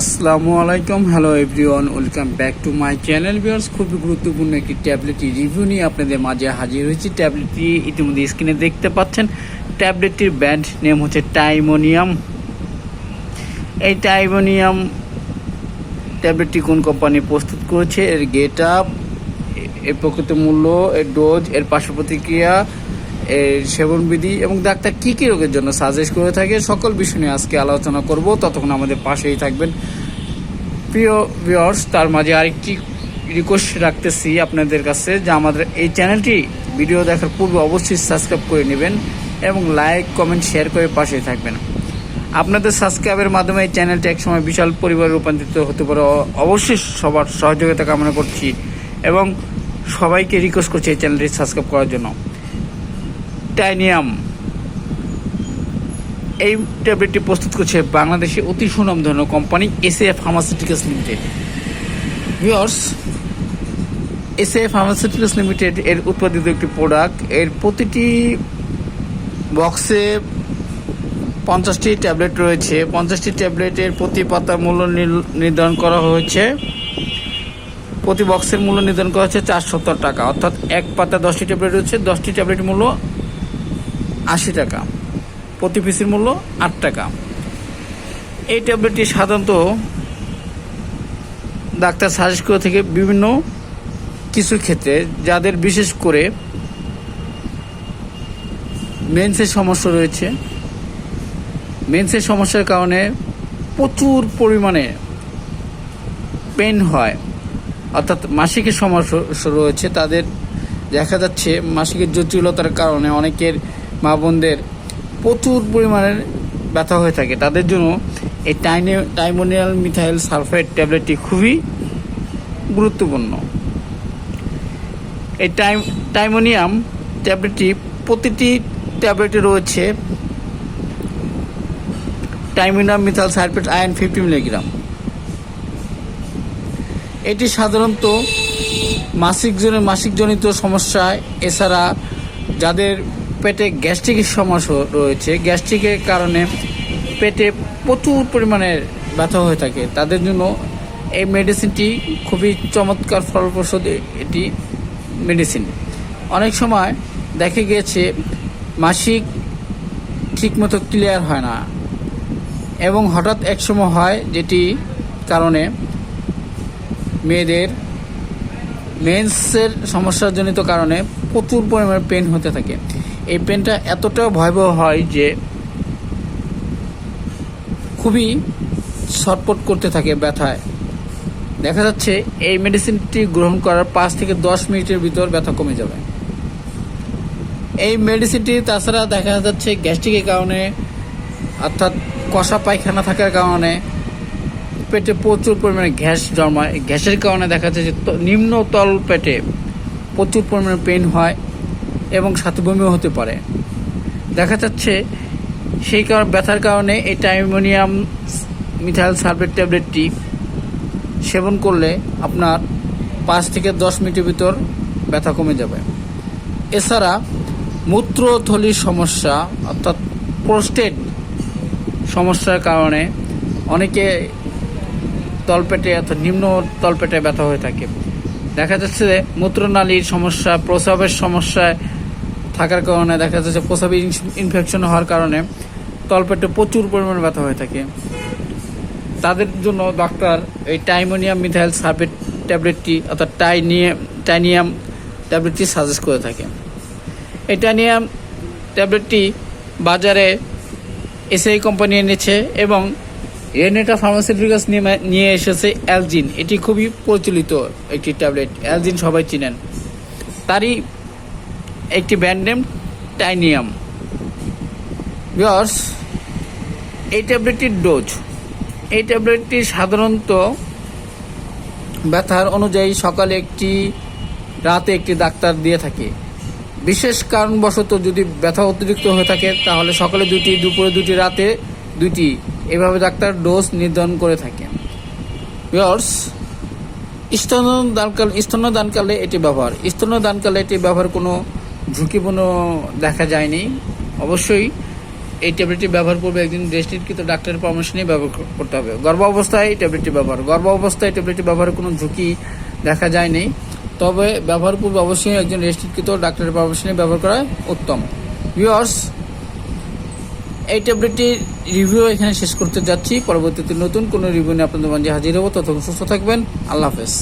আসসালামু আলাইকুম hello everyone welcome back to my channel viewers খুবই গুরুত্বপূর্ণ একটি ট্যাবলেটটি রিভিউ নিয়ে আপনাদের মাঝে হাজির হয়েছি। ট্যাবলেটটি ইতিমধ্যে স্ক্রিনে দেখতে পাচ্ছেন। ট্যাবলেটটির ব্র্যান্ড নেম হচ্ছে টাইমোনিয়াম এই টাইমোনিয়াম ট্যাবলেটটি কোন কোম্পানি প্রস্তুত করেছে? এর গেট আপ এর প্রকৃত মূল্য, এর ডোজ এর পার্শ্ব প্রতিক্রিয়া সেবনবিধি এবং ডাক্তার কী কী রোগের জন্য সাজেস্ট করে থাকে, সকল বিষয় নিয়ে আজকে আলোচনা করব। ততক্ষণ আমাদের পাশেই থাকবেন। প্রিয় ভিউয়ার্স তার মাঝে আরেকটি রিকোয়েস্ট রাখতেছি আপনাদের কাছে, যে আমাদের এই চ্যানেলটি ভিডিও দেখার পূর্বে অবশ্যই সাবস্ক্রাইব করে নেবেন এবং লাইক কমেন্ট শেয়ার করে পাশেই থাকবেন। আপনাদের সাবস্ক্রাইবের মাধ্যমে এই চ্যানেলটি একসময় বিশাল পরিবারে রূপান্তরিত হতে পারে। অবশ্যই সবার সহযোগিতা কামনা করছি এবং সবাইকে রিকোয়েস্ট করছি এই চ্যানেলটি সাবস্ক্রাইব করার জন্য। টাইনিয়াম এই ট্যাবলেটটি প্রস্তুত করছে বাংলাদেশে অতি সুনামধন্য company SF pharmaceuticals limited viewers SF pharmaceuticals limited এর উৎপাদিত একটি প্রোডাক্টের প্রতিটি বক্সে পঞ্চাশটি ট্যাবলেট রয়েছে। পঞ্চাশটি ট্যাবলেটের প্রতি পাতার মূল্য নির- নির্ধারণ করা হয়েছে। প্রতি বক্সের মূল্য নির্ধারণ করা হচ্ছে চারশো টাকা। অর্থাৎ এক পাতা দশটি ট্যাবলেট রয়েছে, দশটি ট্যাবলেট মূল্য আশি টাকা। প্রতি পিসের মূল্য আট টাকা। এই ট্যাবলেটটি সাধারণত ডাক্তার সাজেস্ট করে থেকে বিভিন্ন কিছু ক্ষেত্রে যাদের বিশেষ করে মেন্সের সমস্যা রয়েছে। মেন্সের সমস্যার কারণে প্রচুর পরিমাণে পেন হয়। অর্থাৎ মাসিকের সমস্যা রয়েছে। তাদের দেখা যাচ্ছে মাসিকের জটিলতার কারণে অনেকের মা বোনদের প্রচুর পরিমাণের ব্যথা হয়ে থাকে। তাদের জন্য এই টাইনে টাইমোনিয়াল মিথাইল সালফেট ট্যাবলেটটি খুবই গুরুত্বপূর্ণ। এই টাইম টাইমোনিয়াম ট্যাবলেটটি প্রতিটি ট্যাবলেটে রয়েছে টাইমোনিয়াম মিথাইল সালফেট আয়ন ফিফটি মিলিগ্রাম। এটি সাধারণত মাসিক জন মাসিকজনিত সমস্যা এছাড়া যাদের পেটে গ্যাস্ট্রিকের সমস্যা রয়েছে। গ্যাস্ট্রিকের কারণে পেটে প্রচুর পরিমাণে ব্যথা হয়ে থাকে। তাদের জন্য এই মেডিসিনটি খুবই চমৎকার ফলপ্রসূ এটি মেডিসিন। অনেক সময় দেখা গিয়েছে মাসিক ঠিকমতো ক্লিয়ার হয় না এবং হঠাৎ একসময় হয় যেটি কারণে মেয়েদের মেন্সের সমস্যাজনিত কারণে প্রচুর পরিমাণে পেন হতে থাকে। এই পেনটা এতটা ভয়াবহ হয় যে খুবই ছটপট করতে থাকে ব্যথায়। দেখা যাচ্ছে এই মেডিসিনটি গ্রহণ করার পাঁচ থেকে দশ মিনিটের ভিতর ব্যথা কমে যাবে। এই মেডিসিনটি তাছাড়া দেখা যাচ্ছে গ্যাস্ট্রিকের কারণে, অর্থাৎ কষা পায়খানা থাকার কারণে, পেটে প্রচুর পরিমাণে গ্যাস জন্মায়। গ্যাসের কারণে দেখা যাচ্ছে যে নিম্নতল পেটে প্রচুর পরিমাণে পেন হয়। এবং সাথে হতে পারে। দেখা যাচ্ছে সেই কারণ ব্যথার কারণে এই টাইমোনিয়াম মিথাইল সালফেট ট্যাবলেটটি সেবন করলে আপনার পাঁচ থেকে দশ মিনিটের ভিতর ব্যথা কমে যাবে। এছাড়া মূত্রথলির সমস্যা, অর্থাৎ প্রোস্টেট সমস্যার কারণে অনেকে তলপেটে অর্থাৎ নিম্ন তলপেটে ব্যথা হয়ে থাকে। দেখা যাচ্ছে মূত্রনালীর সমস্যা, প্রস্রাবের সমস্যায় থাকার কারণে দেখা যাচ্ছে প্রস্রাবে ইনফেকশন হওয়ার কারণে তলপেটে প্রচুর পরিমাণে ব্যথা হয়ে থাকে। তাদের জন্য ডাক্তার এই টাইমোনিয়াম মিথাইল সালফেট ট্যাবলেটটি অর্থাৎ টাইনিয়ে, টাইনিয়াম ট্যাবলেটটি সাজেস্ট করে থাকে। এই টাইনিয়াম ট্যাবলেটটি বাজারে এসআই কোম্পানি এনেছে এবং রেনেটা ফার্মাসিউটিক্যালস নিয়ে এসেছে অ্যালজিন। এটি খুবই প্রচলিত একটি ট্যাবলেট। অ্যালজিন সবাই চিনেন। তারই একটি ব্র্যান্ড নেম টাইনিয়াম বিকজ এই ট্যাবলেটটির ডোজ এই ট্যাবলেটটি সাধারণত ব্যথার অনুযায়ী সকালে একটি, রাতে একটি ডাক্তার দিয়ে থাকে। বিশেষ কারণবশত যদি ব্যথা অতিরিক্ত হয়ে থাকে, তাহলে সকালে দুটি দুপুরে দুটি রাতে দুটি এভাবে ডাক্তার ডোজ নির্ধারণ করে থাকে। ইয়ার্স স্তনদানকাল স্তনদানকালে এটি ব্যবহার। স্তনদানকালে এটি ব্যবহার কোনো ঝুঁকিপূর্ণ দেখা যায়নি। অবশ্যই এই ট্যাবলেটটি ব্যবহার করবে একজন রেজিস্ট্রিকৃত ডাক্তারের পরামর্শ নিয়ে ব্যবহার করতে হবে। গর্ভ অবস্থায় এই ট্যাবলেটটি ব্যবহার। গর্ভ অবস্থায় এই ট্যাবলেটটি ব্যবহারের কোনো ঝুঁকি দেখা যায়নি। তবে ব্যবহার পূর্বে অবশ্যই একজন রেজিস্ট্রিকৃত ডাক্তারের পরামর্শ নিয়ে ব্যবহার করা উত্তম। ভিউয়ার্স, এই ট্যাবলেটটির রিভিউ এখানে শেষ করতে যাচ্ছি। পরবর্তীতে নতুন কোনো রিভিউ নিয়ে আপনাদের মাঝে হাজির হব। ততক্ষণ সুস্থ থাকবেন। আল্লাহ হাফেজ।